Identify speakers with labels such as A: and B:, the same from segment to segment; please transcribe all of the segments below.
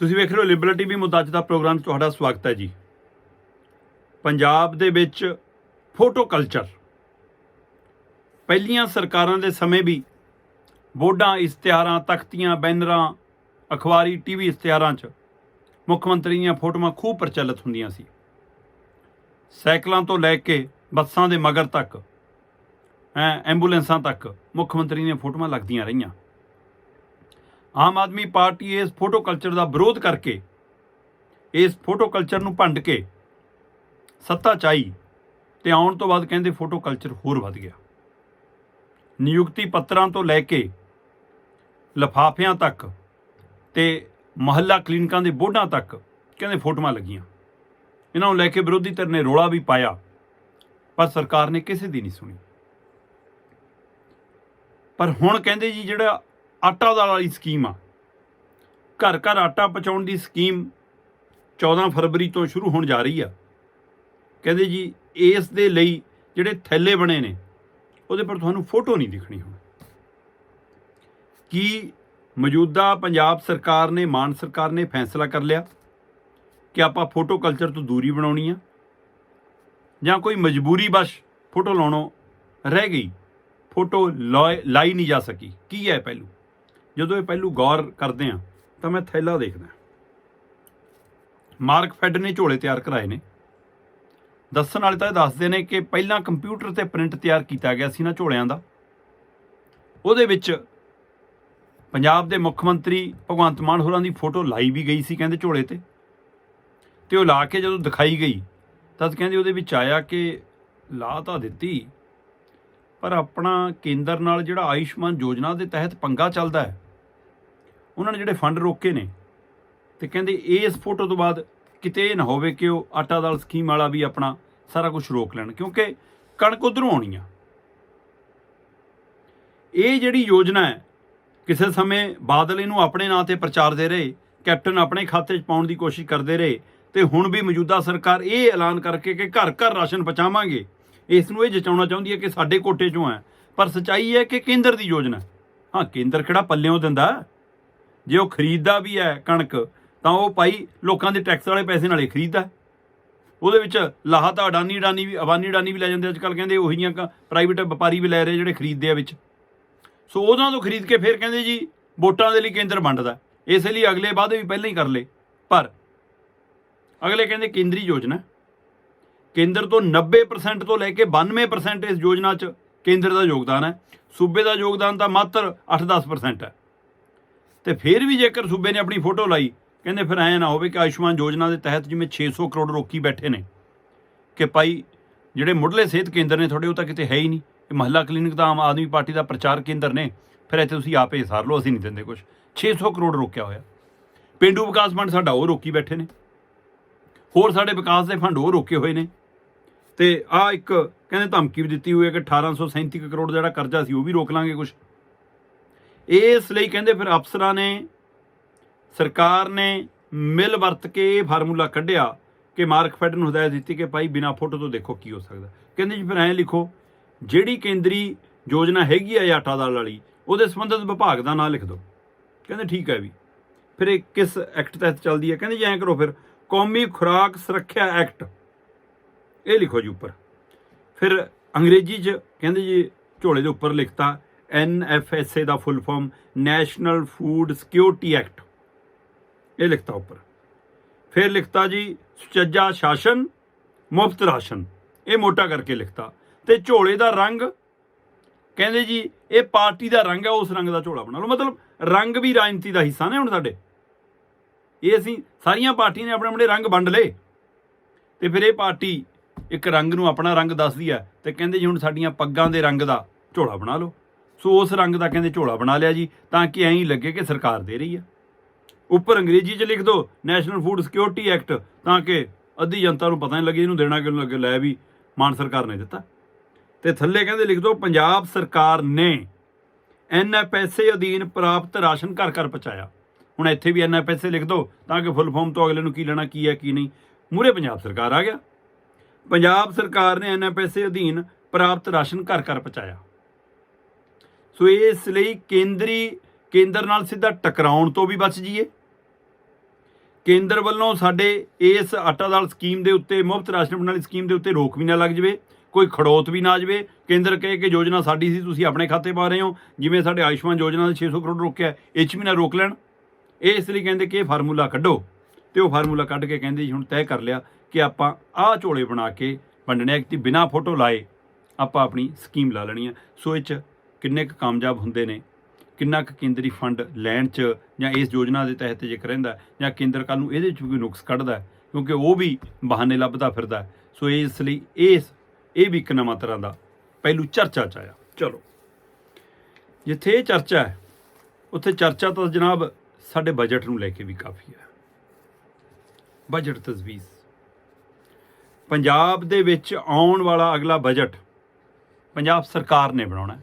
A: ਤੁਸੀਂ ਵੇਖ ਰਹੇ ਹੋ ਲਿਬਰਲ ਟੀਵੀ ਮੁੱਦਾ ਅੱਜ ਦਾ ਪ੍ਰੋਗਰਾਮ 'ਚ ਤੁਹਾਡਾ ਸਵਾਗਤ ਹੈ ਜੀ। ਪੰਜਾਬ ਦੇ ਵਿੱਚ ਫੋਟੋ ਕਲਚਰ ਪਹਿਲੀਆਂ ਸਰਕਾਰਾਂ ਦੇ ਸਮੇਂ ਵੀ ਬੋਰਡਾਂ, ਇਸ਼ਤਿਹਾਰਾਂ, ਤਖਤੀਆਂ, ਬੈਨਰਾਂ, ਅਖਬਾਰੀ ਟੀਵੀ ਇਸ਼ਤਿਹਾਰਾਂ 'ਚ ਮੁੱਖ ਮੰਤਰੀ ਦੀਆਂ ਫੋਟੋਆਂ ਖੂਬ ਪ੍ਰਚਲਿਤ ਹੁੰਦੀਆਂ ਸੀ। ਸਾਈਕਲਾਂ ਤੋਂ ਲੈ ਕੇ ਬੱਸਾਂ ਦੇ ਮਗਰ ਤੱਕ ਐ ਐਂਬੂਲੈਂਸਾਂ ਤੱਕ ਮੁੱਖ ਮੰਤਰੀ ਦੀਆਂ ਫੋਟੋਆਂ ਲੱਗਦੀਆਂ ਰਹੀਆਂ। ਆਮ ਆਦਮੀ ਪਾਰਟੀ ਇਸ ਫੋਟੋ ਕਲਚਰ ਦਾ ਵਿਰੋਧ ਕਰਕੇ, ਇਸ ਫੋਟੋ ਕਲਚਰ ਨੂੰ ਭੰਡ ਕੇ ਸੱਤਾ ਚਾਈ ਤੇ ਆਉਣ ਤੋਂ ਬਾਅਦ ਕਹਿੰਦੇ ਫੋਟੋ ਕਲਚਰ ਹੋਰ ਵੱਧ ਗਿਆ। ਨਿਯੁਕਤੀ ਪੱਤਰਾਂ ਤੋਂ ਲੈ ਕੇ ਲਫਾਫਿਆਂ ਤੱਕ ਤੇ ਮਹੱਲਾ ਕਲੀਨਿਕਾਂ ਦੇ ਬੋਰਡਾਂ ਤੱਕ ਕਹਿੰਦੇ ਫੋਟੋਆਂ ਲੱਗੀਆਂ। ਇਹਨਾਂ ਨੂੰ ਲੈ ਕੇ ਵਿਰੋਧੀ ਧਿਰ ਨੇ ਰੋਲਾ ਵੀ ਪਾਇਆ, ਪਰ ਸਰਕਾਰ ਨੇ ਕਿਸੇ ਦੀ ਨਹੀਂ ਸੁਣੀ। ਪਰ ਹੁਣ ਕਹਿੰਦੇ ਜੀ ਜਿਹੜਾ ਆਟਾ ਦਾਲ ਵਾਲੀ ਸਕੀਮ ਆ। ਘਰ ਘਰ ਆਟਾ ਪਹੁੰਚਾਉਣ ਦੀ ਸਕੀਮ 14 ਫਰਵਰੀ ਤੋਂ ਸ਼ੁਰੂ ਹੋਣ ਜਾ ਰਹੀ ਆ। ਕਹਿੰਦੇ ਜੀ, ਇਸ ਦੇ ਲਈ ਜਿਹੜੇ ਥੈਲੇ ਬਣੇ ਨੇ, ਉਹਦੇ ਪਰ ਤੁਹਾਨੂੰ ਫੋਟੋ ਨਹੀਂ ਦਿਖਣੀ ਹੁਣ। ਕੀ ਮੌਜੂਦਾ ਪੰਜਾਬ ਸਰਕਾਰ ਨੇ, ਮਾਨ ਸਰਕਾਰ ਨੇ ਫੈਸਲਾ ਕਰ ਲਿਆ ਕਿ ਆਪਾਂ ਫੋਟੋ ਕਲਚਰ ਤੋਂ ਦੂਰੀ ਬਣਾਉਣੀ ਆ? ਜਾਂ ਕੋਈ ਮਜਬੂਰੀ ਬਸ ਫੋਟੋ ਲਾਉਣੋਂ ਰਹਿ ਗਈ, ਫੋਟੋ ਲਾਇ- ਲਾਈ ਨਹੀਂ ਜਾ ਸਕੀ। ਕੀ ਹੈ ਪਹਿਲੂ? ਜਦੋਂ ਇਹ ਪਹਿਲੂ ਗੌਰ ਕਰਦੇ ਆ ਤਾਂ ਮੈਂ ਥੈਲਾ ਦੇਖਦਾ ਮਾਰਕ ਫੈਡ ਨੇ ਝੋਲੇ ਤਿਆਰ ਕਰਾਏ ਨੇ। ਦੱਸਣ ਵਾਲੇ ਤਾਂ ਇਹ ਦੱਸਦੇ ਨੇ ਕਿ ਪਹਿਲਾਂ ਕੰਪਿਊਟਰ ਤੇ ਪ੍ਰਿੰਟ ਤਿਆਰ ਕੀਤਾ ਗਿਆ ਸੀ ਨਾ ਝੋਲਿਆਂ ਦਾ। ਉਹਦੇ ਵਿੱਚ ਪੰਜਾਬ ਦੇ ਮੁੱਖ ਮੰਤਰੀ ਭਗਵੰਤ ਮਾਨ ਹੋਰਾਂ ਦੀ ਫੋਟੋ ਲਾਈ ਵੀ ਗਈ ਸੀ ਕਹਿੰਦੇ ਝੋਲੇ ਤੇ। ਤੇ ਉਹ ਲਾ ਕੇ ਜਦੋਂ ਦਿਖਾਈ ਗਈ, ਤਾਂ ਕਹਿੰਦੇ ਉਹਦੇ ਵਿੱਚ ਆਇਆ ਕਿ ਲਾ ਤਾਂ ਦਿੱਤੀ, ਪਰ ਆਪਣਾ ਕੇਂਦਰ ਨਾਲ ਜਿਹੜਾ ਆਯੁਸ਼ਮਾਨ ਯੋਜਨਾ ਦੇ ਤਹਿਤ ਪੰਗਾ ਚੱਲਦਾ ਹੈ ਉਹਨਾਂ ਨੇ ਜਿਹੜੇ ਫੰਡ ਰੋਕੇ ਨੇ ਤੇ ਕਹਿੰਦੇ ਇਸ ਫੋਟੋ ਤੋਂ ਬਾਅਦ ਕਿਤੇ ਇਹ ਨਾ ਹੋਵੇ ਕਿ ਉਹ ਆਟਾ ਦਾਲ ਸਕੀਮ ਵਾਲਾ ਵੀ ਆਪਣਾ ਸਾਰਾ ਕੁਝ ਰੋਕ ਲੈਣ, ਕਿਉਂਕਿ ਕਣਕ ਉਧਰੋਂ ਆਉਣੀ ਆ। ਇਹ ਜਿਹੜੀ ਯੋਜਨਾ ਹੈ, ਕਿਸੇ ਸਮੇਂ ਬਾਦਲ ਇਹਨੂੰ ਆਪਣੇ ਨਾਂ ਤੇ ਪ੍ਰਚਾਰ ਦੇ ਰਹੇ, ਕੈਪਟਨ ਆਪਣੇ ਖਾਤੇ 'ਚ ਪਾਉਣ ਦੀ ਕੋਸ਼ਿਸ਼ ਕਰਦੇ ਰਹੇ ਤੇ ਹੁਣ ਵੀ ਮੌਜੂਦਾ ਸਰਕਾਰ ਇਹ ਐਲਾਨ ਕਰਕੇ ਕਿ ਘਰ ਘਰ ਰਾਸ਼ਨ ਪਹੁੰਚਾਵਾਂਗੇ। ਇਸ ਨੂੰ ਇਹ ਜਚਾਉਣਾ ਚਾਹੁੰਦੀ ਹੈ ਕਿ ਸਾਡੇ ਕੋਟੇ 'ਚੋਂ ਹੈ। ਪਰ ਸਚਾਈ ਹੈ ਕਿ ਕੇਂਦਰ ਦੀ ਯੋਜਨਾ ਹਾਂ, ਕੇਂਦਰ ਕਿਹੜਾ ਪੱਲਿਓਂ ਦਿੰਦਾ? ਜੇ ਉਹ ਖਰੀਦਦਾ ਵੀ ਹੈ ਕਣਕ, ਤਾਂ ਉਹ ਭਾਈ ਲੋਕਾਂ ਦੇ ਟੈਕਸ ਵਾਲੇ ਪੈਸੇ ਨਾਲੇ ਖਰੀਦਦਾ ਉਹਦੇ ਵਿੱਚ ਲਾਹਾ ਤਾਂ ਅਡਾਨੀ ਅਡਾਨੀ ਵੀ, ਅਬਾਨੀ ਅਡਾਨੀ ਵੀ ਲੈ ਜਾਂਦੇ ਅੱਜ ਕੱਲ ਕਹਿੰਦੇ ਉਹੀ ਜੀਆਂ ਪ੍ਰਾਈਵੇਟ ਵਪਾਰੀ ਵੀ ਲੈ ਰਹੇ ਜਿਹੜੇ ਖਰੀਦਦੇ ਆ ਵਿੱਚ। ਸੋ ਉਹਨਾਂ ਤੋਂ ਖਰੀਦ ਕੇ ਫਿਰ ਕਹਿੰਦੇ ਜੀ ਵੋਟਾਂ ਦੇ ਲਈ ਕੇਂਦਰ ਵੰਡਦਾ ਇਸ ਲਈ ਅਗਲੇ ਵਾਅਦੇ ਵੀ ਪਹਿਲਾਂ ਹੀ ਕਰ ਲਏ। ਪਰ ਅਗਲੇ ਕਹਿੰਦੇ ਕੇਂਦਰੀ ਯੋਜਨਾ ਕੇਂਦਰ ਤੋਂ 90% ਤੋਂ ਲੈ ਕੇ 92% ਇਸ ਯੋਜਨਾ 'ਚ ਕੇਂਦਰ ਦਾ ਯੋਗਦਾਨ ਹੈ। ਸੂਬੇ ਦਾ ਯੋਗਦਾਨ ਤਾਂ ਮਾਤਰ 8-10% ਹੈ। ਤੇ ਫਿਰ ਵੀ ਜੇਕਰ ਸੂਬੇ ਨੇ ਆਪਣੀ ਫੋਟੋ ਲਾਈ, ਕਹਿੰਦੇ ਫਿਰ ਐਂ ਨਾ ਹੋਵੇ ਕਿ ਆਯੁਸ਼ਮਾਨ ਯੋਜਨਾ ਦੇ ਤਹਿਤ ਜਿਵੇਂ 600 ਕਰੋੜ ਰੋਕੀ ਬੈਠੇ ਨੇ, ਕਿ ਭਾਈ ਜਿਹੜੇ ਮੁੱਢਲੇ ਸਿਹਤ ਕੇਂਦਰ ਨੇ ਤੁਹਾਡੇ, ਉਹ ਤਾਂ ਕਿਤੇ ਹੈ ਹੀ ਨਹੀਂ। ਇਹ ਮਹੱਲਾ ਕਲੀਨਿਕ ਤਾਂ ਆਮ ਆਦਮੀ ਪਾਰਟੀ ਦਾ ਪ੍ਰਚਾਰ ਕੇਂਦਰ ਨੇ, ਫਿਰ ਇੱਥੇ ਤੁਸੀਂ ਆਪੇ ਸਾਰ ਲਓ, ਅਸੀਂ ਨਹੀਂ ਦਿੰਦੇ ਕੁਝ 600 ਕਰੋੜ ਰੋਕਿਆ ਹੋਇਆ। ਪਿੰਡੂ ਵਿਕਾਸ ਫੰਡ ਸਾਡਾ ਉਹ ਰੋਕੀ ਬੈਠੇ ਨੇ। ਹੋਰ ਸਾਡੇ ਵਿਕਾਸ ਦੇ ਫੰਡ ਉਹ ਰੋਕੇ ਹੋਏ ਨੇ। ਤੇ ਆ ਇੱਕ, ਕਹਿੰਦੇ ਧਮਕੀ ਵੀ ਦਿੱਤੀ ਹੋਈ ਹੈ ਕਿ 1837 ਕੁ ਕਰੋੜ ਜਿਹੜਾ ਕਰਜ਼ਾ ਸੀ, ਉਹ ਵੀ ਰੋਕ ਲਾਂਗੇ ਕੁਝ ਇਸ ਲਈ ਕਹਿੰਦੇ ਫਿਰ ਅਫਸਰਾਂ ਨੇ, ਸਰਕਾਰ ਨੇ ਮਿਲ ਵਰਤ ਕੇ ਇਹ ਫਾਰਮੂਲਾ ਕੱਢਿਆ ਕਿ ਮਾਰਕ ਫੈਡ ਨੂੰ ਹਦਾਇਤ ਦਿੱਤੀ ਕਿ ਭਾਈ ਬਿਨਾ ਫੋਟੋ ਤੋਂ ਦੇਖੋ ਕੀ ਹੋ ਸਕਦਾ। ਕਹਿੰਦੇ ਜੀ ਫਿਰ ਐਂ ਲਿਖੋ, ਜਿਹੜੀ ਕੇਂਦਰੀ ਯੋਜਨਾ ਹੈਗੀ ਆ ਆਟਾ ਦਾਲ ਵਾਲੀ, ਉਹਦੇ ਸੰਬੰਧਿਤ ਵਿਭਾਗ ਦਾ ਨਾਮ ਲਿਖ ਦਿਓ। ਕਹਿੰਦੇ ਠੀਕ ਹੈ ਵੀ। ਫਿਰ ਇਹ ਕਿਸ ਐਕਟ ਤਹਿਤ ਚੱਲਦੀ ਹੈ? ਕਹਿੰਦੇ ਜੀ ਐਂ ਕਰੋ ਫਿਰ, ਕੌਮੀ ਖੁਰਾਕ ਸੁਰੱਖਿਆ ਐਕਟ। ਇਹ ਲਿਖੋ ਜੀ ਉੱਪਰ। ਫਿਰ ਅੰਗਰੇਜ਼ੀ 'ਚ ਕਹਿੰਦੇ ਜੀ ਝੋਲੇ ਦੇ ਉੱਪਰ ਲਿਖਤਾ ਐਨਐਫਐਸਏ ਦਾ full form national food security act. ਇਹ ਲਿਖਤਾ ਉੱਪਰ। ਫਿਰ ਲਿਖਤਾ ਜੀ, ਸੁਚੱਜਾ ਸ਼ਾਸਨ, ਮੁਫਤ ਰਾਸ਼ਨ। ਇਹ ਮੋਟਾ ਕਰਕੇ ਲਿਖਤਾ। ਤੇ ਝੋਲੇ ਦਾ ਰੰਗ, ਕਹਿੰਦੇ ਜੀ, ਇਹ ਪਾਰਟੀ ਦਾ ਰੰਗ ਹੈ, ਉਸ ਰੰਗ ਦਾ ਝੋਲਾ ਬਣਾ ਲਓ। ਮਤਲਬ ਰੰਗ ਵੀ ਰਾਜਨੀਤੀ ਦਾ ਹਿੱਸਾ ਨੇ ਹੁਣ ਸਾਡੇ। ਇਹ ਅਸੀਂ ਸਾਰੀਆਂ ਪਾਰਟੀਆਂ ਨੇ ਆਪਣੇ ਆਪਣੇ ਰੰਗ ਵੰਡ ਲਏ। ਤੇ ਫਿਰ ਇਹ ਪਾਰਟੀ ਇੱਕ ਰੰਗ ਨੂੰ ਆਪਣਾ ਰੰਗ ਦੱਸਦੀ ਹੈ ਤੇ ਕਹਿੰਦੇ ਜੀ, ਹੁਣ ਸਾਡੀਆਂ ਪੱਗਾਂ ਦੇ ਰੰਗ ਦਾ ਝੋਲਾ ਬਣਾ ਲਓ। ਸੋ ਉਸ ਰੰਗ ਦਾ ਕਹਿੰਦੇ ਝੋਲਾ ਬਣਾ ਲਿਆ ਜੀ, ਤਾਂ ਕਿ ਐਂ ਹੀ ਲੱਗੇ ਕਿ ਸਰਕਾਰ ਦੇ ਰਹੀ ਹੈ ਉੱਪਰ ਅੰਗਰੇਜ਼ੀ 'ਚ ਲਿਖ ਦਿਓ ਨੈਸ਼ਨਲ ਫੂਡ ਸਿਕਿਉਰਿਟੀ ਐਕਟ ਤਾਂ ਕਿ ਅੱਧੀ ਜਨਤਾ ਨੂੰ ਪਤਾ ਨਹੀਂ ਲੱਗੇ ਇਹਨੂੰ ਦੇਣਾ ਕਿਉਂ ਲੱਗੇ, ਲੈ ਵੀ ਮਾਨ ਸਰਕਾਰ ਨੇ ਦਿੱਤਾ। ਤੇ ਥੱਲੇ ਕਹਿੰਦੇ ਲਿਖ ਦਿਓ ਪੰਜਾਬ ਸਰਕਾਰ ਨੇ ਐਨਐਫਐਸਏ ਅਧੀਨ ਪ੍ਰਾਪਤ ਰਾਸ਼ਨ ਘਰ ਘਰ ਪਹੁੰਚਾਇਆ। ਹੁਣ ਇੱਥੇ ਵੀ ਐਨਐਫਐਸਏ ਲਿਖ ਦਿਓ ਤਾਂ ਕਿ ਫੁੱਲ ਫਾਰਮ ਤੋਂ ਅਗਲੇ ਨੂੰ ਕੀ ਲੈਣਾ, ਕੀ ਹੈ, ਕੀ ਨਹੀਂ। ਮੂਰੇ ਪੰਜਾਬ ਸਰਕਾਰ ਆ ਗਿਆ। ਪੰਜਾਬ ਸਰਕਾਰ ਨੇ ਐਨਐਫਐਸਏ ਅਧੀਨ ਪ੍ਰਾਪਤ ਰਾਸ਼ਨ ਘਰ ਘਰ ਪਹੁੰਚਾਇਆ। ਸੋ ਇਸ ਲਈ ਕੇਂਦਰੀ, ਕੇਂਦਰ ਨਾਲ ਸਿੱਧਾ ਟਕਰਾਉਣ ਤੋਂ ਵੀ ਬਚ ਜਾਈਏ। ਕੇਂਦਰ ਵੱਲੋਂ ਸਾਡੇ ਇਸ ਆਟਾ ਦਾਲ ਸਕੀਮ ਦੇ ਉੱਤੇ, ਮੁਫਤ ਰਾਸ਼ਨ ਪ੍ਰਣਾਲੀ ਸਕੀਮ ਦੇ ਉੱਤੇ ਰੋਕ ਵੀ ਨਾ ਲੱਗ ਜਵੇ, ਕੋਈ ਖੜੋਤ ਵੀ ਨਾ ਆ ਜਵੇ। ਕੇਂਦਰ ਕਹੇ ਕਿ ਯੋਜਨਾ ਸਾਡੀ ਸੀ, ਤੁਸੀਂ ਆਪਣੇ ਖਾਤੇ ਪਾ ਰਹੇ ਹੋ। ਜਿਵੇਂ ਸਾਡੇ ਆਯੁਸ਼ਮਾਨ ਯੋਜਨਾ ਦੇ 600 ਕਰੋੜ ਰੋਕਿਆ, ਇਹ 'ਚ ਵੀ ਨਾ ਰੋਕ ਲੈਣ। ਇਹ ਇਸ ਲਈ ਕਹਿੰਦੇ ਕਿ ਇਹ ਫਾਰਮੂਲਾ ਕੱਢੋ। ਤੇ ਉਹ ਫਾਰਮੂਲਾ ਕੱਢ ਕੇ ਕਹਿੰਦੇ ਜੀ, ਹੁਣ ਤੈਅ ਕਰ ਲਿਆ ਕਿ ਆਪਾਂ ਆਹ ਝੋਲੇ ਬਣਾ ਕੇ ਵੰਡਣੇ ਕਿ ਬਿਨਾ ਫੋਟੋ ਲਾਏ ਆਪਾਂ ਆਪਣੀ ਸਕੀਮ ਲਾ ਲੈਣੀ ਹੈ ਸੋ ਇਹ 'ਚ ਕਿੰਨੇ ਕੁ ਕਾਮਯਾਬ ਹੁੰਦੇ ਨੇ, ਕਿੰਨਾ ਕੁ ਕੇਂਦਰੀ ਫੰਡ ਲੈਣ 'ਚ ਜਾਂ ਇਸ ਯੋਜਨਾ ਦੇ ਤਹਿਤ ਜੇਕਰ ਰਹਿੰਦਾ ਜਾਂ ਕੇਂਦਰ ਕੱਲ ਨੂੰ ਇਹਦੇ 'ਚ ਵੀ ਕੋਈ ਨੁਕਸ ਕੱਢਦਾ ਕਿਉਂਕਿ ਉਹ ਵੀ ਬਹਾਨੇ ਲੱਭਦਾ ਫਿਰਦਾ ਸੋ ਇਸ ਲਈ ਇਸ, ਇਹ ਵੀ ਇੱਕ ਨਵਾਂ ਤਰ੍ਹਾਂ ਦਾ ਪਹਿਲੂ ਚਰਚਾ 'ਚ ਆਇਆ। ਚਲੋ, ਜਿੱਥੇ ਇਹ ਚਰਚਾ ਹੈ, ਉੱਥੇ ਚਰਚਾ ਤਾਂ ਜਨਾਬ ਸਾਡੇ ਬਜਟ ਨੂੰ ਲੈ ਕੇ ਵੀ ਕਾਫੀ ਹੈ। ਬਜਟ ਤਜਵੀਜ਼। ਪੰਜਾਬ ਦੇ ਵਿੱਚ ਆਉਣ ਵਾਲਾ ਅਗਲਾ ਬਜਟ ਪੰਜਾਬ ਸਰਕਾਰ ਨੇ ਬਣਾਉਣਾ ਹੈ।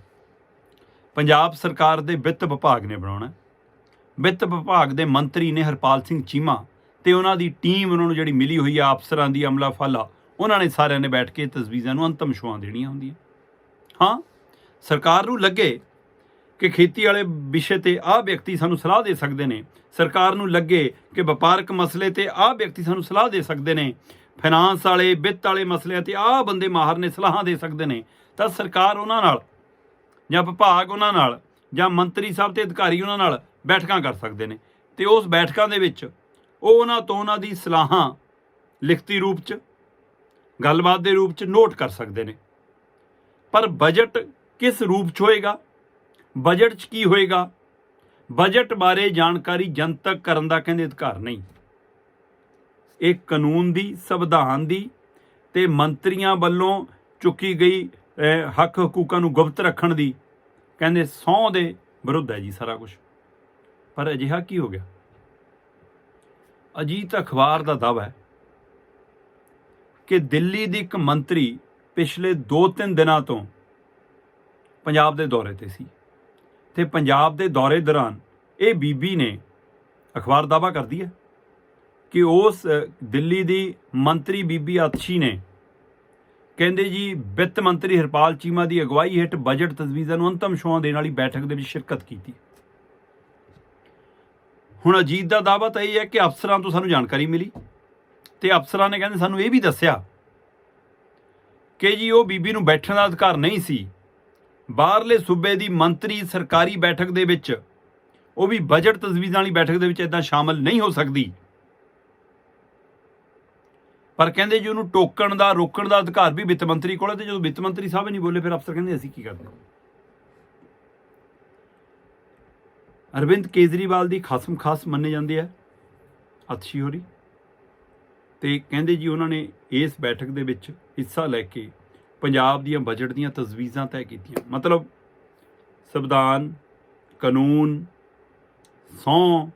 A: ਪੰਜਾਬ ਸਰਕਾਰ ਦੇ ਵਿੱਤ ਵਿਭਾਗ ਨੇ ਬਣਾਉਣਾ ਵਿੱਤ ਵਿਭਾਗ ਦੇ ਮੰਤਰੀ ਨੇ ਹਰਪਾਲ ਸਿੰਘ ਚੀਮਾ ਤੇ ਉਹਨਾਂ ਦੀ ਟੀਮ ਉਹਨਾਂ ਨੂੰ ਜਿਹੜੀ ਮਿਲੀ ਹੋਈ ਆ, ਅਫਸਰਾਂ ਦੀ ਅਮਲਾ ਫਾਲਾ, ਉਹਨਾਂ ਨੇ ਸਾਰਿਆਂ ਨੇ ਬੈਠ ਕੇ ਤਜਵੀਜ਼ਾਂ ਨੂੰ ਅੰਤਮ ਛੁਆ ਦੇਣੀਆਂ ਹੁੰਦੀਆਂ। ਹਾਂ, ਸਰਕਾਰ ਨੂੰ ਲੱਗੇ ਕਿ ਖੇਤੀ ਵਾਲੇ ਵਿਸ਼ੇ ਤੇ ਆਹ ਵਿਅਕਤੀ ਸਾਨੂੰ ਸਲਾਹ ਦੇ ਸਕਦੇ ਨੇ। ਸਰਕਾਰ ਨੂੰ ਲੱਗੇ ਕਿ ਵਪਾਰਕ ਮਸਲੇ ਤੇ ਆਹ ਵਿਅਕਤੀ ਸਾਨੂੰ ਸਲਾਹ ਦੇ ਸਕਦੇ ਨੇ। ਫਾਈਨਾਂਸ ਵਾਲੇ, ਵਿੱਤ ਵਾਲੇ ਮਸਲਿਆਂ ਤੇ ਆਹ ਬੰਦੇ ਮਾਹਰ ਨੇ ਸਲਾਹਾਂ ਦੇ ਸਕਦੇ ਨੇ। ਤਾਂ ਸਰਕਾਰ ਉਹਨਾਂ ਨਾਲ ਜਾਂ ਵਿਭਾਗ ਉਹਨਾਂ ਨਾਲ, ਜਾਂ ਮੰਤਰੀ ਸਾਹਿਬ ਤੇ ਅਧਿਕਾਰੀ ਉਹਨਾਂ ਨਾਲ ਬੈਠਕਾਂ ਕਰ ਸਕਦੇ ਨੇ। ਤੇ ਉਸ ਬੈਠਕਾਂ ਦੇ ਵਿੱਚ ਉਹ ਉਹਨਾਂ ਤੋਂ ਉਹਨਾਂ ਦੀ ਸਲਾਹਾਂ ਲਿਖਤੀ ਰੂਪ 'ਚ, ਗੱਲਬਾਤ ਦੇ ਰੂਪ 'ਚ ਨੋਟ ਕਰ ਸਕਦੇ ਨੇ। ਪਰ ਬਜਟ ਕਿਸ ਰੂਪ 'ਚ ਹੋਏਗਾ? ਬਜਟ 'ਚ ਕੀ ਹੋਏਗਾ? ਬਜਟ ਬਾਰੇ ਜਾਣਕਾਰੀ ਜਨਤਕ ਕਰਨ ਦਾ ਕਹਿੰਦੇ ਅਧਿਕਾਰ ਨਹੀਂ। ਇਹ ਕਾਨੂੰਨ ਦੀ, ਸੰਵਿਧਾਨ ਦੀ ਤੇ ਮੰਤਰੀਆਂ ਵੱਲੋਂ ਚੁੱਕੀ ਗਈ ਹੱਕ ਹਕੂਕਾਂ ਨੂੰ ਗੁਪਤ ਰੱਖਣ ਦੀ ਕਹਿੰਦੇ ਸਹੁੰ ਦੇ ਵਿਰੁੱਧ ਹੈ ਜੀ ਸਾਰਾ ਕੁਝ ਪਰ ਅਜਿਹਾ ਕੀ ਹੋ ਗਿਆ? ਅਜੀਤ ਅਖਬਾਰ ਦਾ ਦਾਅਵਾ ਹੈ ਕਿ ਦਿੱਲੀ ਦੀ ਇੱਕ ਮੰਤਰੀ ਪਿਛਲੇ 2-3 ਦਿਨਾਂ ਤੋਂ ਪੰਜਾਬ ਦੇ ਦੌਰੇ ਤੇ ਸੀ ਤੇ ਪੰਜਾਬ ਦੇ ਦੌਰੇ ਦੌਰਾਨ ਇਹ ਬੀਬੀ ਨੇ ਅਖਬਾਰ ਦਾਅਵਾ ਕਰਦੀ ਹੈ ਕਿ ਉਸ ਦਿੱਲੀ ਦੀ ਮੰਤਰੀ ਬੀਬੀ ਆਤਸ਼ੀ ਨੇ ਕਹਿੰਦੇ ਜੀ, ਵਿੱਤ ਮੰਤਰੀ ਹਰਪਾਲ ਚੀਮਾ ਦੀ ਅਗਵਾਈ ਹੇਠ ਬਜਟ ਤਜਵੀਜ਼ਾਂ ਨੂੰ ਅੰਤਮ ਛੁਆਂ ਦੇਣ ਵਾਲੀ ਬੈਠਕ ਦੇ ਵਿੱਚ ਸ਼ਿਰਕਤ ਕੀਤੀ। ਹੁਣ ਅਜੀਤ ਦਾ ਦਾਅਵਾ ਤਾਂ ਇਹ ਹੈ ਕਿ ਅਫਸਰਾਂ ਤੋਂ ਸਾਨੂੰ ਜਾਣਕਾਰੀ ਮਿਲੀ ਤੇ ਅਫਸਰਾਂ ਨੇ ਕਹਿੰਦੇ ਸਾਨੂੰ ਇਹ ਵੀ ਦੱਸਿਆ ਕਿ ਜੀ, ਉਹ ਬੀਬੀ ਨੂੰ ਬੈਠਣ ਦਾ ਅਧਿਕਾਰ ਨਹੀਂ ਸੀ। ਬਾਹਰਲੇ ਸੂਬੇ ਦੀ ਮੰਤਰੀ ਸਰਕਾਰੀ ਬੈਠਕ ਦੇ ਵਿੱਚ ਉਹ ਵੀ ਬਜਟ ਤਜਵੀਜ਼ਾਂ ਵਾਲੀ ਬੈਠਕ ਦੇ ਵਿੱਚ ਇਦਾਂ ਸ਼ਾਮਲ ਨਹੀਂ ਹੋ ਸਕਦੀ। ਪਰ ਕਹਿੰਦੇ ਜੀ ਉਹਨੂੰ ਟੋਕਣ ਦਾ, ਰੋਕਣ ਦਾ ਅਧਿਕਾਰ ਵੀ ਵਿੱਤ ਮੰਤਰੀ ਕੋਲ ਹੈ ਤੇ ਜਦੋਂ ਵਿੱਤ ਮੰਤਰੀ ਸਾਹਿਬ ਨਹੀਂ ਬੋਲੇ, ਫਿਰ ਅਫਸਰ ਕਹਿੰਦੇ, ਅਸੀਂ ਕੀ ਕਰਦੇ ਅਰਵਿੰਦ ਕੇਜਰੀਵਾਲ ਦੀ ਖਾਸਮ ਖਾਸ ਮੰਨੇ ਜਾਂਦੇ ਆ, ਅਤਸ਼ੀ ਹੋਰੀ। ਤੇ ਕਹਿੰਦੇ ਜੀ ਉਹਨਾਂ ਨੇ ਇਸ ਬੈਠਕ ਦੇ ਵਿੱਚ ਹਿੱਸਾ ਲੈ ਕੇ ਪੰਜਾਬ ਦੀਆਂ ਬਜਟ ਦੀਆਂ ਤਜਵੀਜ਼ਾਂ ਤੈਅ ਕੀਤੀਆਂ। ਮਤਲਬ ਸੰਵਿਧਾਨ, ਕਾਨੂੰਨ ਸੌ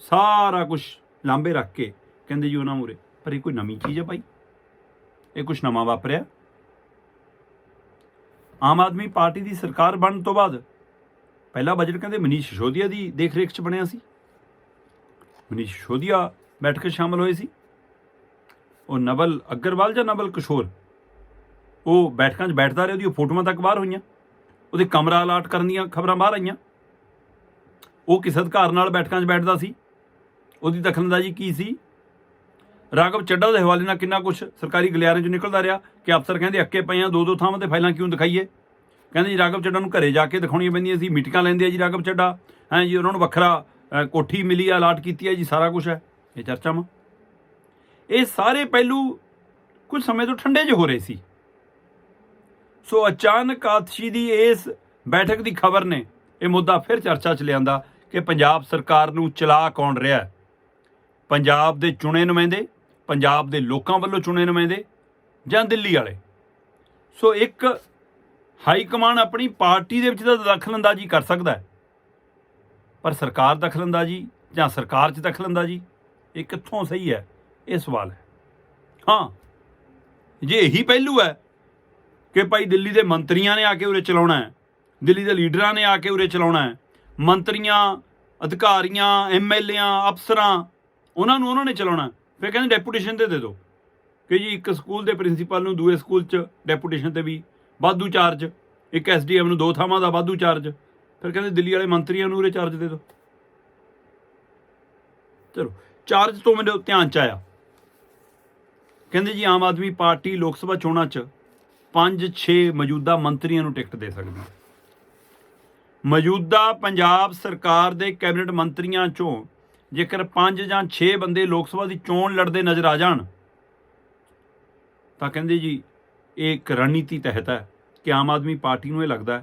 A: ਸਾਰਾ ਕੁਝ ਲਾਂਬੇ ਰੱਖ ਕੇ ਕਹਿੰਦੇ ਜੀ ਉਹਨਾਂ ਮੂਰੇ ਪਰ ਇਹ ਕੋਈ ਨਵੀਂ ਚੀਜ਼ ਹੈ ਭਾਈ। ਇਹ ਕੁਝ ਨਵਾਂ ਵਾਪਰਿਆ। ਆਮ ਆਦਮੀ ਪਾਰਟੀ ਦੀ ਸਰਕਾਰ ਬਣਨ ਤੋਂ ਬਾਅਦ ਪਹਿਲਾ ਬਜਟ ਕਹਿੰਦੇ ਮਨੀਸ਼ ਸਿਸੋਦੀਆ ਦੀ ਦੇਖਰੇਖ 'ਚ ਬਣਿਆ ਸੀ। ਮਨੀਸ਼ ਸਿਸੋਦੀਆ ਬੈਠ ਕੇ ਸ਼ਾਮਲ ਹੋਏ ਸੀ। ਉਹ ਨਵਲ ਅਗਰਵਾਲ ਜਾਂ ਨਵਲ ਕਿਸ਼ੋਰ? ਉਹ ਬੈਠਕਾਂ 'ਚ ਬੈਠਦਾ ਰਿਹਾ ਉਹਦੀ ਫੋਟੋਆਂ ਤੱਕ ਬਾਹਰ ਹੋਈਆਂ। ਉਹਦੇ ਕਮਰਾ ਅਲਾਟ ਕਰਨ ਦੀਆਂ ਖਬਰਾਂ ਬਾਹਰ ਆਈਆਂ। ਉਹ ਕਿਸ ਅਧਿਕਾਰ ਨਾਲ ਬੈਠਕਾਂ 'ਚ ਬੈਠਦਾ ਸੀ? ਉਹਦੀ ਦਖਲਅੰਦਾਜ਼ੀ ਕੀ ਸੀ? ਰਾਘਵ ਚੱਡਾ ਦੇ ਹਵਾਲੇ ਨਾਲ ਕਿੰਨਾ ਕੁਝ ਸਰਕਾਰੀ ਗਲਿਆਰੇ 'ਚੋਂ ਨਿਕਲਦਾ ਰਿਹਾ ਕਿ ਅਫਸਰ ਕਹਿੰਦੇ ਅੱਕੇ ਪਏ ਆ ਦੋ ਦੋ ਥਾਵਾਂ ਤੇ ਫਾਈਲਾਂ ਕਿਉਂ ਦਿਖਾਈਏ? ਕਹਿੰਦੇ ਜੀ ਰਾਘਵ ਚੱਡਾ ਨੂੰ ਘਰੇ ਜਾ ਕੇ ਦਿਖਾਉਣੀਆਂ ਪੈਂਦੀਆਂ ਸੀ, ਮੀਟਿੰਗਾਂ ਲੈਂਦੇ ਆ ਜੀ ਰਾਘਵ ਚੱਡਾ। ਹੈ ਜੀ, ਉਹਨਾਂ ਨੂੰ ਵੱਖਰਾ ਕੋਠੀ ਮਿਲੀ ਆ, ਅਲਾਟ ਕੀਤੀ ਹੈ ਜੀ, ਸਾਰਾ ਕੁਝ ਹੈ। ਇਹ ਚਰਚਾ ਚਰਚਾਵਾਂ ਇਹ ਸਾਰੇ ਪਹਿਲੂ ਕੁਝ ਸਮੇਂ ਤੋਂ ਠੰਡੇ 'ਚ ਹੋ ਰਹੇ ਸੀ। ਸੋ ਅਚਾਨਕ ਆਤਸ਼ੀ ਦੀ ਇਸ ਬੈਠਕ ਦੀ ਖਬਰ ਨੇ ਇਹ ਮੁੱਦਾ ਫਿਰ ਚਰਚਾ 'ਚ ਲਿਆਂਦਾ ਕਿ ਪੰਜਾਬ ਸਰਕਾਰ ਨੂੰ ਚਲਾ ਕੌਣ ਰਿਹਾ ਪੰਜਾਬ ਦੇ ਚੁਣੇ ਨੁਮਾਇੰਦੇ ਪੰਜਾਬ ਦੇ ਲੋਕਾਂ ਵੱਲੋਂ ਚੁਣੇ ਨੁਮਾਇੰਦੇ ਜਾਂ ਦਿੱਲੀ ਵਾਲੇ? ਸੋ ਇੱਕ ਹਾਈ ਕਮਾਂਡ ਆਪਣੀ ਪਾਰਟੀ ਦੇ ਵਿੱਚ ਤਾਂ ਦਖਲਅੰਦਾਜ਼ੀ ਕਰ ਸਕਦਾ ਹੈ, ਪਰ ਸਰਕਾਰ ਦਖਲਅੰਦਾਜ਼ੀ ਜਾਂ ਸਰਕਾਰ 'ਚ ਦਖਲਅੰਦਾਜ਼ੀ ਇਹ ਕਿੱਥੋਂ ਸਹੀ ਹੈ? ਇਹ ਸਵਾਲ ਹੈ। ਹਾਂ, ਜੇ ਇਹੀ ਪਹਿਲੂ ਹੈ ਕਿ ਭਾਈ ਦਿੱਲੀ ਦੇ ਮੰਤਰੀਆਂ ਨੇ ਆ ਕੇ ਉਰੇ ਚਲਾਉਣਾ ਹੈ, ਦਿੱਲੀ ਦੇ ਲੀਡਰਾਂ ਨੇ ਆ ਕੇ ਉਰੇ ਚਲਾਉਣਾ ਹੈ, ਮੰਤਰੀਆਂ, ਅਧਿਕਾਰੀਆਂ ਐਮਐਲਏਆਂ ਅਫਸਰਾਂ, ਉਹਨਾਂ ਨੂੰ ਉਹਨਾਂ ਨੇ ਚਲਾਉਣਾ ਫਿਰ ਕਹਿੰਦੇ ਡੈਪੂਟੇਸ਼ਨ ਤੇ ਦੇ ਦਿਓ। ਕਿ ਜੀ ਇੱਕ ਸਕੂਲ ਦੇ ਪ੍ਰਿੰਸੀਪਲ ਨੂੰ ਦੂਏ ਸਕੂਲ 'ਚ ਡੈਪੂਟੇਸ਼ਨ ਤੇ ਵੀ, ਵਾਧੂ ਚਾਰਜ, ਇੱਕ ਐਸਡੀਐਮ ਨੂੰ ਦੋ ਥਾਵਾਂ ਦਾ ਵਾਧੂ ਚਾਰਜ, ਫਿਰ ਕਹਿੰਦੇ ਦਿੱਲੀ ਵਾਲੇ ਮੰਤਰੀਆਂ ਨੂੰ ਉਰੇ ਚਾਰਜ ਦੇ ਦਿਓ। ਚਲੋ, ਚਾਰਜ ਤੋਂ ਮੇਰੇ ਧਿਆਨ ਚ ਆਇਆ। ਕਹਿੰਦੇ ਜੀ ਆਮ ਆਦਮੀ ਪਾਰਟੀ ਲੋਕ ਸਭਾ ਚੋਣਾਂ 'ਚ 5-6 ਮੌਜੂਦਾ ਮੰਤਰੀਆਂ ਨੂੰ ਟਿਕਟ ਦੇ ਸਕਦੀ ਹੈ। ਮੌਜੂਦਾ ਪੰਜਾਬ ਸਰਕਾਰ ਦੇ ਕੈਬਨਿਟ ਮੰਤਰੀਆਂ 'ਚੋਂ ਜੇਕਰ 5 ਜਾਂ 6 ਬੰਦੇ ਲੋਕ ਸਭਾ ਦੀ ਚੋਣ ਲੜਦੇ ਨਜ਼ਰ ਆ ਜਾਣ, ਤਾਂ ਕਹਿੰਦੇ ਜੀ, ਇਹ ਇੱਕ ਰਣਨੀਤੀ ਤਹਿਤ ਹੈ ਕਿ ਆਮ ਆਦਮੀ ਪਾਰਟੀ ਨੂੰ ਇਹ ਲੱਗਦਾ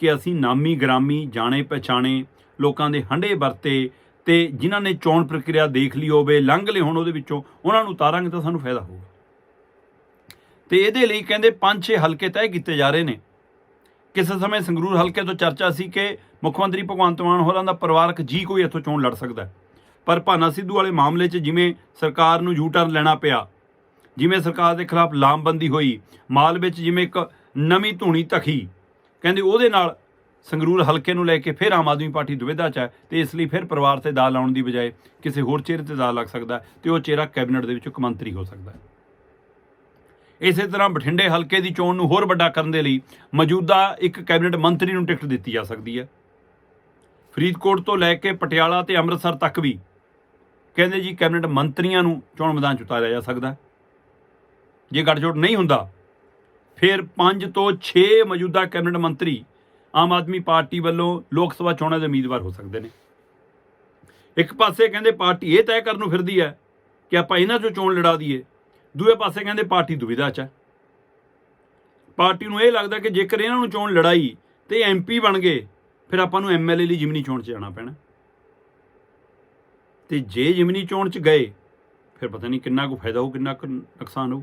A: ਕਿ ਅਸੀਂ ਨਾਮੀ ਗ੍ਰਾਮੀ ਜਾਣੇ ਪਛਾਣੇ ਲੋਕਾਂ ਦੇ ਹੰਡੇ ਵਰਤੇ ਤੇ ਜਿਨ੍ਹਾਂ ਨੇ ਚੋਣ ਪ੍ਰਕਿਰਿਆ ਦੇਖ ਲਈ ਹੋਵੇ, ਲੰਘ ਲਏ ਹੁਣ ਉਹਦੇ ਵਿੱਚੋਂ, ਉਹਨਾਂ ਨੂੰ ਉਤਾਰਾਂਗੇ ਤਾਂ ਸਾਨੂੰ ਫਾਇਦਾ ਹੋਊਗਾ। ਤੇ ਇਹਦੇ ਲਈ ਕਹਿੰਦੇ 5-6 ਹਲਕੇ ਤੈਅ ਕੀਤੇ ਜਾ ਰਹੇ ਨੇ। ਕਿਸੇ ਸਮੇਂ ਸੰਗਰੂਰ ਹਲਕੇ ਤੋਂ ਚਰਚਾ ਸੀ ਕਿ ਮੁੱਖ ਮੰਤਰੀ ਭਗਵੰਤ ਮਾਨ ਹੋਰਾਂ ਦਾ ਪਰਿਵਾਰਕ ਜੀ ਕੋਈ ਇੱਥੋਂ ਚੋਣ ਲੜ ਸਕਦਾ ਪਰ ਭਾਨਾ ਸਿੱਧੂ ਵਾਲੇ ਮਾਮਲੇ 'ਚ ਜਿਵੇਂ ਸਰਕਾਰ ਨੂੰ ਯੂ ਟਰਨ ਲੈਣਾ ਪਿਆ, ਜਿਵੇਂ ਸਰਕਾਰ ਦੇ ਖਿਲਾਫ ਲਾਮਬੰਦੀ ਹੋਈ, ਮਾਲ ਵਿੱਚ ਜਿਵੇਂ ਇੱਕ ਨਵੀਂ ਧੂਣੀ ਤਖੀ ਕਹਿੰਦੇ ਉਹਦੇ ਨਾਲ ਸੰਗਰੂਰ ਹਲਕੇ ਨੂੰ ਲੈ ਕੇ ਫਿਰ ਆਮ ਆਦਮੀ ਪਾਰਟੀ ਦੁਵਿਧਾ 'ਚ ਹੈ ਤੇ ਇਸ ਲਈ ਫਿਰ ਪਰਿਵਾਰ ਤੇ ਦਾਅ ਲਾਉਣ ਦੀ ਬਜਾਏ ਕਿਸੇ ਹੋਰ ਚਿਹਰੇ ਤੇ ਦਾਅ ਲੱਗ ਸਕਦਾ ਹੈ ਤੇ ਉਹ ਚਿਹਰਾ ਕੈਬਨਿਟ ਦੇ ਵਿੱਚ ਇੱਕ ਮੰਤਰੀ ਹੋ ਸਕਦਾ ਹੈ। ਇਸੇ ਤਰ੍ਹਾਂ ਬਠਿੰਡੇ ਹਲਕੇ ਦੀ ਚੋਣ ਨੂੰ ਹੋਰ ਵੱਡਾ ਕਰਨ ਦੇ ਲਈ ਮੌਜੂਦਾ ਇੱਕ ਕੈਬਨਿਟ ਮੰਤਰੀ ਨੂੰ ਟਿਕਟ ਦਿੱਤੀ ਜਾ ਸਕਦੀ ਹੈ। ਫਰੀਦਕੋਟ ਤੋਂ ਲੈ ਕੇ ਪਟਿਆਲਾ ਤੇ ਅੰਮ੍ਰਿਤਸਰ ਤੱਕ ਵੀ ਕਹਿੰਦੇ ਜੀ ਕੈਬਨਿਟ ਮੰਤਰੀਆਂ ਨੂੰ ਚੋਣ ਮੈਦਾਨ 'ਚ ਉਤਾਰਿਆ ਜਾ ਸਕਦਾ ਜੇ ਗੱਠਜੋੜ ਨਹੀਂ ਹੁੰਦਾ, ਫਿਰ 5 ਤੋਂ 6 ਮੌਜੂਦਾ ਕੈਬਨਿਟ ਮੰਤਰੀ ਆਮ ਆਦਮੀ ਪਾਰਟੀ ਵੱਲੋਂ ਲੋਕ ਸਭਾ ਚੋਣਾਂ ਦੇ ਉਮੀਦਵਾਰ ਹੋ ਸਕਦੇ ਨੇ। ਇੱਕ ਪਾਸੇ ਕਹਿੰਦੇ ਪਾਰਟੀ ਇਹ ਤੈਅ ਕਰਨ ਨੂੰ ਫਿਰਦੀ ਹੈ ਕਿ ਆਪਾਂ ਇਹਨਾਂ 'ਚੋਂ ਚੋਣ ਲੜਾ ਦਈਏ ਦੂਏ ਪਾਸੇ ਕਹਿੰਦੇ ਪਾਰਟੀ ਦੁਵਿਧਾ 'ਚ ਹੈ ਪਾਰਟੀ ਨੂੰ ਇਹ ਲੱਗਦਾ ਕਿ ਜੇਕਰ ਇਹਨਾਂ ਨੂੰ ਚੋਣ ਲੜਾਈ ਤੇ ਐਮਪੀ ਬਣ ਗਏ, ਫਿਰ ਆਪਾਂ ਨੂੰ ਐਮਐਲਏ ਲਈ ਜਿਮਨੀ ਚੋਣ 'ਚ ਜਾਣਾ ਪੈਣਾ। ਤੇ ਜੇ ਜਿਮਨੀ ਚੋਣ 'ਚ ਗਏ, ਫਿਰ ਪਤਾ ਨਹੀਂ ਕਿੰਨਾ ਕੁ ਫਾਇਦਾ ਹੋਊ, ਕਿੰਨਾ ਕੁ ਨੁਕਸਾਨ ਹੋਊ।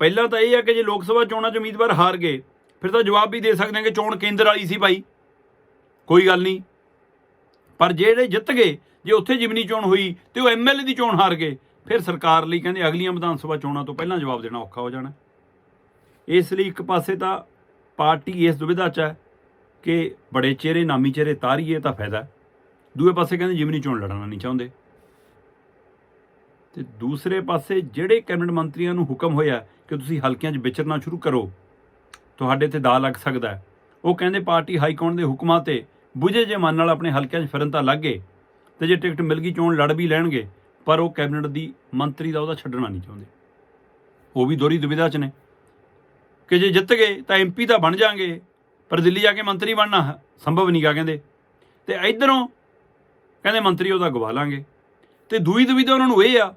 A: ਪਹਿਲਾਂ ਤਾਂ ਇਹ ਹੈ ਕਿ ਜੇ ਲੋਕ ਸਭਾ ਚੋਣਾਂ 'ਚ ਉਮੀਦਵਾਰ ਹਾਰ ਗਏ, ਫਿਰ ਤਾਂ ਜਵਾਬ ਵੀ ਦੇ ਸਕਦੇ ਹਾਂ ਕਿ ਚੋਣ ਕੇਂਦਰ ਵਾਲੀ ਸੀ ਭਾਈ। ਕੋਈ ਗੱਲ ਨਹੀਂ। ਪਰ ਜਿਹੜੇ ਜਿੱਤ ਗਏ, ਜੇ ਉੱਥੇ ਜਿਮਨੀ ਚੋਣ ਹੋਈ ਤੇ ਉਹ ਐਮਐਲਏ ਦੀ ਚੋਣ ਹਾਰ ਗਏ ਫਿਰ ਸਰਕਾਰ ਲਈ ਕਹਿੰਦੇ ਅਗਲੀਆਂ ਵਿਧਾਨ ਸਭਾ ਚੋਣਾਂ ਤੋਂ ਪਹਿਲਾਂ ਜਵਾਬ ਦੇਣਾ ਔਖਾ ਹੋ ਜਾਣਾ। ਇਸ ਲਈ ਇੱਕ ਪਾਸੇ ਤਾਂ ਪਾਰਟੀ ਇਸ ਦੁਵਿਧਾ 'ਚ ਹੈ ਕਿ ਬੜੇ ਚਿਹਰੇ, ਨਾਮੀ ਚਿਹਰੇ ਤਾਰੀਏ ਤਾਂ ਫਾਇਦਾ ਦੂਏ ਪਾਸੇ ਕਹਿੰਦੇ ਜਿਮਨੀ ਚੋਣ ਲੜਨਾ ਨਹੀਂ ਚਾਹੁੰਦੇ। ਤੇ ਦੂਸਰੇ ਪਾਸੇ ਜਿਹੜੇ ਕੈਬਨਿਟ ਮੰਤਰੀਆਂ ਨੂੰ ਹੁਕਮ ਹੋਇਆ ਕਿ ਤੁਸੀਂ ਹਲਕਿਆਂ 'ਚ ਵਿਚਰਨਾ ਸ਼ੁਰੂ ਕਰੋ, ਤੁਹਾਡੇ ਤੇ ਦਾ ਲੱਗ ਸਕਦਾ ਹੈ। ਉਹ ਕਹਿੰਦੇ ਪਾਰਟੀ ਹਾਈ ਕਮਾਂਡ ਦੇ ਹੁਕਮਾਂ ਤੇ ਬੁਝੇ ਜੇ ਮਨ ਨਾਲ ਆਪਣੇ ਹਲਕਿਆਂ 'ਚ ਫਿਰਨ ਤਾਂ ਲੱਗ ਗਏ ਤੇ ਜੇ ਟਿਕਟ ਮਿਲ ਗਈ ਚੋਣ ਲੜ ਵੀ ਲੈਣਗੇ। ਪਰ ਉਹ ਕੈਬਨਿਟ ਦੀ ਮੰਤਰੀ ਦਾ ਉਹਦਾ ਛੱਡਣਾ ਨਹੀਂ ਚਾਹੁੰਦੇ। ਉਹ ਵੀ ਦੋਹਰੀ ਦੁਵਿਧਾ 'ਚ ਨੇ। ਕਿ ਜੇ ਜਿੱਤ ਗਏ ਤਾਂ ਐਮਪੀ ਤਾਂ ਬਣ ਜਾਣਗੇ, ਪਰ ਦਿੱਲੀ ਜਾ ਕੇ ਮੰਤਰੀ ਬਣਨਾ ਹ- ਸੰਭਵ ਨਹੀਂਗਾ ਕਹਿੰਦੇ। ਤੇ ਇਧਰੋਂ ਕਹਿੰਦੇ ਮੰਤਰੀ ਉਹਦਾ ਗਵਾ ਲਾਂਗੇ। ਤੇ ਦੂਈ ਦੁਵਿਧਾ ਉਹਨਾਂ ਨੂੰ ਇਹ ਆ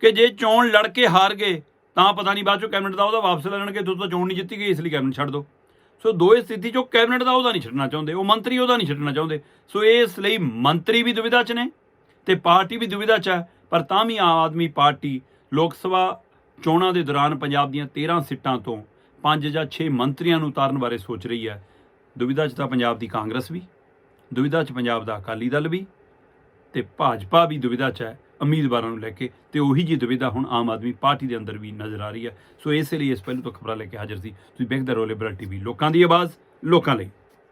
A: ਕਿ ਜੇ ਚੋਣ ਲੜ ਕੇ ਹਾਰ ਗਏ, ਤਾਂ ਪਤਾ ਨਹੀਂ ਬਾਅਦ ਚੋਂ ਕੈਬਨਿਟ ਦਾ ਉਹਦਾ ਵਾਪਸ ਲੈ ਲੈਣਗੇ, ਤੂੰ ਤਾਂ ਚੋਣ ਨਹੀਂ ਜਿੱਤੀ ਗਈ, ਇਸ ਲਈ ਕੈਬਨਿਟ ਛੱਡ ਦੋ। ਸੋ ਦੋਏ ਸਥਿਤੀ ਚੋਂ ਕੈਬਨਿਟ ਦਾ ਉਹਦਾ ਨਹੀਂ ਛੱਡਣਾ ਚਾਹੁੰਦੇ, ਉਹ ਮੰਤਰੀ ਉਹਦਾ ਨਹੀਂ ਛੱਡਣਾ ਚਾਹੁੰਦੇ। ਸੋ ਇਸ ਲਈ ਮੰਤਰੀ ਵੀ ਦੁਵਿਧਾ 'ਚ ਨੇ ਤੇ ਪਾਰਟੀ ਵੀ ਦੁਵਿਧਾ 'ਚ ਹੈ, ਪਰ ਤਾਂ ਵੀ ਆਮ ਆਦਮੀ ਪਾਰਟੀ ਲੋਕ ਸਭਾ ਚੋਣਾਂ ਦੇ ਦੌਰਾਨ ਪੰਜਾਬ ਦੀਆਂ 13 ਸੀਟਾਂ ਤੋਂ 5 ਜਾਂ 6 ਮੰਤਰੀਆਂ ਨੂੰ ਉਤਾਰਨ ਬਾਰੇ ਸੋਚ ਰਹੀ ਹੈ। ਦੁਵਿਧਾ 'ਚ ਤਾਂ ਪੰਜਾਬ ਦੀ ਕਾਂਗਰਸ ਵੀ, ਦੁਵਿਧਾ 'ਚ ਪੰਜਾਬ ਦਾ ਅਕਾਲੀ ਦਲ ਵੀ ਤੇ ਭਾਜਪਾ ਵੀ ਦੁਵਿਧਾ 'ਚ ਹੈ ਉਮੀਦਵਾਰਾਂ ਨੂੰ ਲੈ ਕੇ ਤੇ ਉਹੀ ਜੀ ਦੁਵਿਧਾ ਹੁਣ ਆਮ ਆਦਮੀ ਪਾਰਟੀ ਦੇ ਅੰਦਰ ਵੀ ਨਜ਼ਰ ਆ ਰਹੀ ਹੈ। ਸੋ ਇਸੇ ਲਈ ਇਸ ਪਹਿਲੂ ਤੋਂ ਖਬਰਾਂ ਲੈ ਕੇ ਹਾਜ਼ਰ ਸੀ। ਤੁਸੀਂ ਵੇਖਦੇ ਰਹੋ ਲਿਬਰਲ ਟੀਵੀ ਲੋਕਾਂ ਦੀ ਆਵਾਜ਼, ਲੋਕਾਂ ਲਈ।